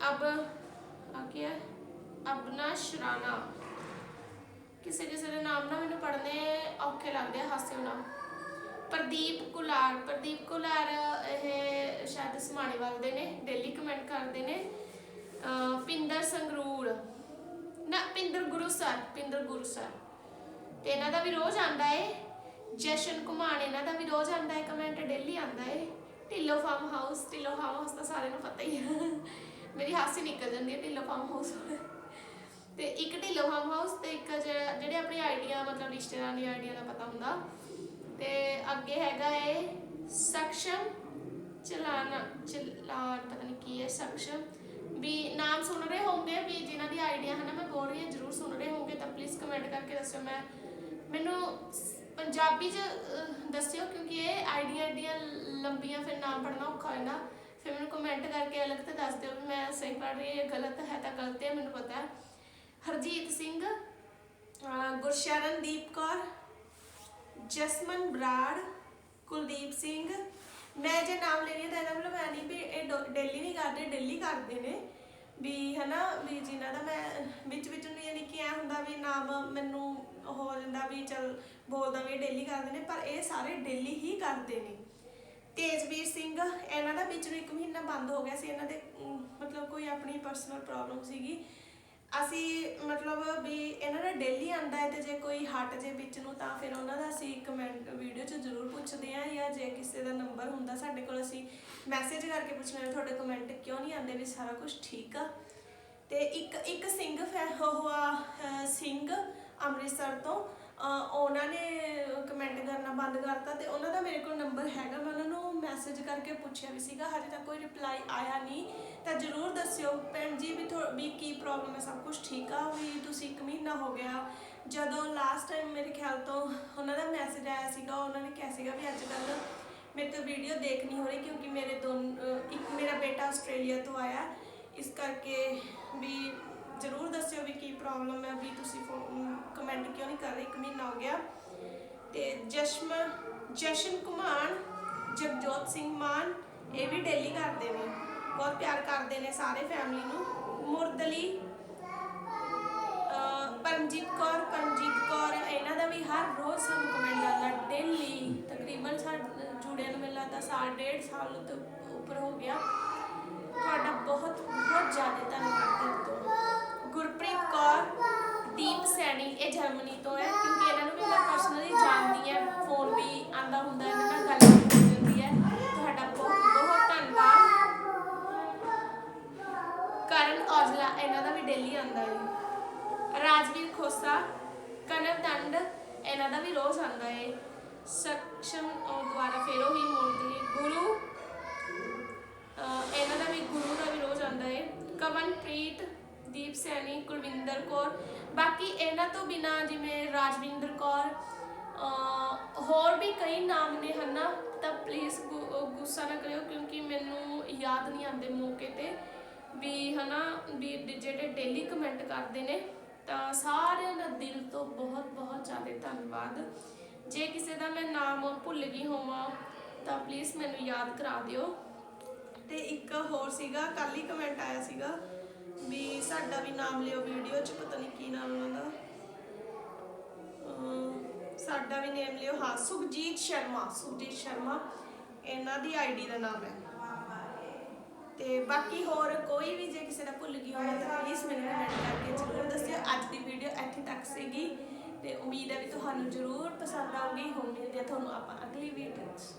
ਅਬ, ਆ ਕੀ ਹੈ? ਅਬਨਾ ਸ਼ਰਾਨਾ। ਕਿਸੇ ਕਿਸੇ ਦੇ ਨਾਮ ਨਾ ਮੈਨੂੰ ਪੜ੍ਹਨੇ ਔਖੇ ਲੱਗਦੇ ਆ, ਹਾਸੇ ਨਾਮ ਪ੍ਰਦੀਪ ਕੁਲਾਰ। ਪ੍ਰਦੀਪ ਕੁਲਾਰ, ਇਹ ਸ਼ਾਇਦ ਸਮਾਣੇਵਾਲ ਦੇ ਨੇ ਡੇਲੀ ਕਮੈਂਟ ਕਰਦੇ ਨੇ। ਪਿੰਦਰ ਸੰਗਰੂਰ। ਨਾ, ਪਿੰਦਰ ਗੁਰੂ ਸਰ, ਪਿੰਦਰ ਗੁਰੂ ਸਰ। ਤੇ ਇਹਨਾਂ ਦਾ ਵੀ ਰੋਜ਼ ਆਂਦਾ ਏ। ਜਸ਼ਨ ਕੁਮਾਨ ਇਹਨਾਂ ਦਾ ਵੀ ਰੋਜ਼ ਆਂਦਾ ਏ। ਕਮੈਂਟ ਡੇਲੀ ਆਂਦਾ ਏ। Dhillon farm house Dhillon farm house ਦਾ ਸਾਰਿਆਂ ਨੂੰ ਪਤਾ ਹੀ ਹੈ ਮੇਰੀ ਹਾਸੀ ਨਿਕਲ ਜਾਂਦੀ ਹੈ ਢਿੱਲੋ ਫਾਰਮ ਹਾਊਸ ਤੇ ਇੱਕ ਢਿੱਲੋ ਫਾਰਮ ਹਾਊਸ ਤੇ ਇੱਕ ਜਿਹੜੇ ਆਪਣੇ ਆਈਡੀਆ, ਮਤਲਬ ਰਿਸ਼ਤੇਦਾਰਾਂ ਦੀ ਆਈਡੀਆ ਦਾ ਪਤਾ ਹੁੰਦਾ। ਤੇ ਅੱਗੇ ਹੈਗਾ ਏ ਸਖਸ਼ਮ ਚਲਾਣਾ, ਚਲਾਣ, ਪਤਾ ਨਹੀਂ ਕੀ ਹੈ ਸਖਸ਼ਮ ਵੀ ਨਾਮ ਸੁਣ ਰਹੇ ਹੋਗੇ ਵੀ ਜਿਨ੍ਹਾਂ ਦੀ ਆਈਡੀਆ ਹੈ ਨਾ ਮੈਂ ਬੋਲ ਰਹੀ ਹਾਂ ਜਰੂਰ ਸੁਣ ਰਹੇ ਹੋਗੇ ਤਾਂ ਪਲੀਜ਼ ਕਮੈਂਟ ਕਰਕੇ ਦੱਸਿਓ ਮੈਂ ਮੈਨੂੰ ਪੰਜਾਬੀ ਚ ਅਹ, ਦੱਸਿਓ ਕਿਉਂਕਿ ਇਹ ਆਈਡੀਆ ਆਈਡੀਆਂ ਲੰਬੀਆਂ ਫਿਰ ਨਾਮ ਪੜਨਾ ਔਖਾ ਹੋ ਜਾਂਦਾ ਫਿਰ ਮੈਨੂੰ ਕਮੈਂਟ ਕਰਕੇ ਅਲੱਗ ਤੇ ਦੱਸ ਦਿਓ ਵੀ ਮੈਂ ਸਹੀ ਪੜ ਰਹੀ ਹਾਂ ਜਾਂ ਗਲਤ ਹੈ ਤਾਂ ਗਲਤ ਹੈ ਮੈਨੂੰ ਪਤਾ ਹੈ। ਹਰਜੀਤ ਸਿੰਘ ਅਹ, ਗੁਰਸ਼ਰਨਦੀਪ ਕੌਰ ਜਸਮਨ ਬਰਾੜ ਕੁਲਦੀਪ ਸਿੰਘ। ਮੈਂ ਜੇ ਨਾਮ ਲੈਣੀ ਤਾਂ ਇਹਦਾ ਮਤਲਬ ਇਹ ਨਹੀਂ ਵੀ ਇਹ ਡੇਲੀ ਨਹੀਂ ਕਰਦੇ ਡੇਲੀ ਕਰਦੇ ਨੇ। ਵੀ ਹਨਾ ਵੀ ਜਿਨ੍ਹਾਂ ਦਾ ਮੈਂ ਵਿੱਚ ਵਿੱਚ ਨੂੰ ਯਾਨੀ ਕਿ ਐ ਹੁੰਦਾ ਵੀ ਨਾਮ ਮੈਨੂੰ ਹੋ ਜਾਂਦਾ ਵੀ ਚਲ ਬੋਲਦਾ ਵੀ ਡੇਲੀ ਕਰਦੇ ਨੇ, ਪਰ ਇਹ ਸਾਰੇ ਡੇਲੀ ਹੀ ਕਰਦੇ ਨੇ। ਤੇਜਵੀਰ ਸਿੰਘ, ਇਹਨਾਂ ਦਾ ਵਿੱਚ ਨੂੰ ਇੱਕ ਮਹੀਨਾ ਬੰਦ ਹੋ ਗਿਆ ਸੀ, ਇਹਨਾਂ ਦੇ ਮਤਲਬ ਕੋਈ ਆਪਣੀ ਪਰਸਨਲ ਪ੍ਰੋਬਲਮ ਸੀਗੀ। ਅਸੀਂ ਮਤਲਬ ਵੀ ਇਹਨਾਂ ਦਾ ਡੇਲੀ ਆਂਦਾ ਹੈ ਤੇ ਜੇ ਕੋਈ ਹਟ ਜੇ ਵਿੱਚ ਨੂੰ, ਤਾਂ ਫਿਰ ਉਹਨਾਂ ਦਾ ਅਸੀਂ ਕਮੈਂਟ ਵੀਡੀਓ 'ਚ ਜ਼ਰੂਰ ਪੁੱਛਦੇ ਆਂ ਜਾਂ ਜੇ ਕਿਸੇ ਦਾ ਨੰਬਰ ਹੁੰਦਾ ਸਾਡੇ ਕੋਲ, ਅਸੀਂ ਮੈਸੇਜ ਕਰਕੇ ਪੁੱਛਣਾ ਤੁਹਾਡੇ ਕਮੈਂਟ ਕਿਉਂ ਨਹੀਂ ਆਉਂਦੇ ਵੀ ਸਾਰਾ ਕੁਝ ਠੀਕ ਆ? ਤੇ ਇੱਕ ਇੱਕ ਸਿੰਘ ਫੈ ਹੋਆ ਸਿੰਘ ਅੰਮ੍ਰਿਤਸਰ ਤੋਂ ਉਹਨਾਂ ਨੇ ਕਮੈਂਟ ਕਰਨਾ ਬੰਦ ਕਰਤਾ ਤੇ ਉਹਨਾਂ ਦਾ ਮੇਰੇ ਕੋਲ ਨੰਬਰ ਹੈਗਾ। ਮੈਂ ਉਹਨਾਂ ਨੂੰ ਮੈਸੇਜ ਕਰਕੇ ਪੁੱਛਿਆ ਵੀ ਸੀਗਾ, ਹਜੇ ਤੱਕ ਕੋਈ ਰਿਪਲਾਈ ਆਇਆ ਨਹੀਂ। ਤਾਂ ਜਰੂਰ ਦੱਸਿਓ ਭੈਣ ਜੀ ਵੀ ਥੋ- ਵੀ ਕੀ ਪ੍ਰੋਬਲਮ ਹੈ, ਸਭ ਕੁਝ ਠੀਕ ਆ? ਵੀ ਤੁਸੀਂ ਇੱਕ ਮਹੀਨਾ ਹੋ ਗਿਆ। ਜਦੋਂ ਲਾਸਟ ਟਾਈਮ ਮੇਰੇ ਖਿਆਲ ਤੋਂ ਉਹਨਾਂ ਦਾ ਮੈਸੇਜ ਆਇਆ ਸੀਗਾ, ਉਹਨਾਂ ਨੇ ਕਿਹਾ ਸੀਗਾ ਵੀ ਅੱਜ ਕੱਲ੍ਹ ਮੇਰੇ ਤੋਂ ਵੀਡੀਓ ਦੇਖ ਨਹੀਂ ਹੋ ਰਹੀ ਕਿਉਂਕਿ ਮੇਰੇ ਦੋਨ ਇੱਕ ਮੇਰਾ ਬੇਟਾ ਆਸਟ੍ਰੇਲੀਆ ਤੋਂ ਆਇਆ। ਇਸ ਕਰਕੇ ਵੀ ਜ਼ਰੂਰ ਦੱਸਿਓ ਵੀ ਕੀ ਪ੍ਰੋਬਲਮ ਹੈ, ਵੀ ਤੁਸੀਂ ਕਮੈਂਟ ਕਿਉਂ ਨਹੀਂ ਕਰ ਰਹੇ? ਇੱਕ ਮਹੀਨਾ ਹੋ ਗਿਆ। ਤੇ ਜਸ਼ਮ, ਜਸ਼ਨ ਕੁਮਾਰ, ਜਗਜੋਤ ਸਿੰਘ ਮਾਨ, ਇਹ ਵੀ ਡੇਲੀ ਕਰਦੇ ਨੇ। ਬਹੁਤ ਪਿਆਰ ਕਰਦੇ ਨੇ ਸਾਰੇ ਫੈਮਿਲੀ ਨੂੰ। ਮੁਰਦਲੀ ਪਰਮਜੀਤ ਕੌਰ ਪਰਮਜੀਤ ਕੌਰ, ਇਹਨਾਂ ਦਾ ਵੀ ਹਰ ਰੋਜ਼ ਸਾਨੂੰ ਕਮੈਂਟ ਆਉਂਦਾ ਡੇਲੀ ਤਕਰੀਬਨ ਸਾਡੇ ਜੁੜਿਆਂ ਨੂੰ ਮਿਲਦਾ ਤਾਂ ਸਾਲ, ਡੇਢ ਸਾਲ ਤੋਂ ਉੱਪਰ ਹੋ ਗਿਆ। ਤੁਹਾਡਾ ਬਹੁਤ ਬਹੁਤ ਜ਼ਿਆਦਾ ਧੰਨਵਾਦ ਦਿਲ ਤੋਂ। ਗੁਰਪ੍ਰੀਤ ਕੌਰ, ਦੀਪ ਸੈਣੀ, ਇਹ ਜਰਮਨੀ ਤੋਂ ਹੈ, ਕਿਉਂਕਿ ਇਹਨਾਂ ਨੂੰ ਵੀ ਮੈਂ ਪਰਸਨਲੀ ਜਾਣਦੀ ਹਾਂ ਫੋਨ ਵੀ ਗੁੱਸਾ ਨਾ ਕਰਿਓ ਕਿਉਂਕਿ ਮੈਨੂੰ ਯਾਦ ਨਹੀਂ ਆਉਂਦੇ ਮੌਕੇ ਤੇ ਵੀ ਹਨਾ, ਵੀ ਜਿਹੜੇ ਡੇਲੀ ਕਮੈਂਟ ਕਰਦੇ ਨੇ, ਤਾਂ ਸਾਰਿਆਂ ਦਾ ਦਿਲ ਤੋਂ ਬਹੁਤ ਬਹੁਤ ਜ਼ਿਆਦਾ ਧੰਨਵਾਦ। ਜੇ ਕਿਸੇ ਦਾ ਮੈਂ ਨਾਮ ਭੁੱਲ ਗਈ ਹੋਵਾਂ, ਤਾਂ ਪਲੀਜ਼ ਮੈਨੂੰ ਯਾਦ ਕਰਾ ਦਿਓ। ਤੇ ਇੱਕ ਹੋਰ ਸੀਗਾ ਕੱਲ ਹੀ ਕਮੈਂਟ ਆਇਆ ਸੀਗਾ ਵੀ ਸਾਡਾ ਵੀ ਨਾਮ ਲਿਓ ਵੀਡੀਓ 'ਚ, ਪਤਾ ਨਹੀਂ ਕੀ ਨਾਮ ਉਹਨਾਂ ਦਾ। ਅਮ ਸਾਡਾ ਵੀ ਨੇਮ ਲਿਓ ਹਾਂ, ਸੁਖਜੀਤ ਸ਼ਰਮਾ ਸੁਖਜੀਤ ਸ਼ਰਮਾ। ਇਹਨਾਂ ਦੀ ਆਈਡੀ ਦਾ ਨਾਮ ਹੈ। ਤੇ ਬਾਕੀ ਹੋਰ ਕੋਈ ਵੀ ਜੇ ਕਿਸੇ ਦਾ ਭੁੱਲ ਗਈ ਹੋਵੇ ਤਾਂ ਪਲੀਜ਼ ਮੈਨੂੰ ਕਮੈਂਟ ਕਰਕੇ ਜ਼ਰੂਰ ਦੱਸਿਓ। ਅੱਜ ਦੀ ਵੀਡੀਓ ਇੱਥੇ ਤੱਕ ਸੀਗੀ। ਤੇ ਉਮੀਦ ਹੈ ਵੀ ਤੁਹਾਨੂੰ ਜ਼ਰੂਰ ਪਸੰਦ ਆਊਗੀ। ਹੁਣ ਮਿਲਦੇ ਹਾਂ ਤੁਹਾਨੂੰ ਆਪਾਂ ਅਗਲੀ ਵੀਡੀਓ 'ਚ।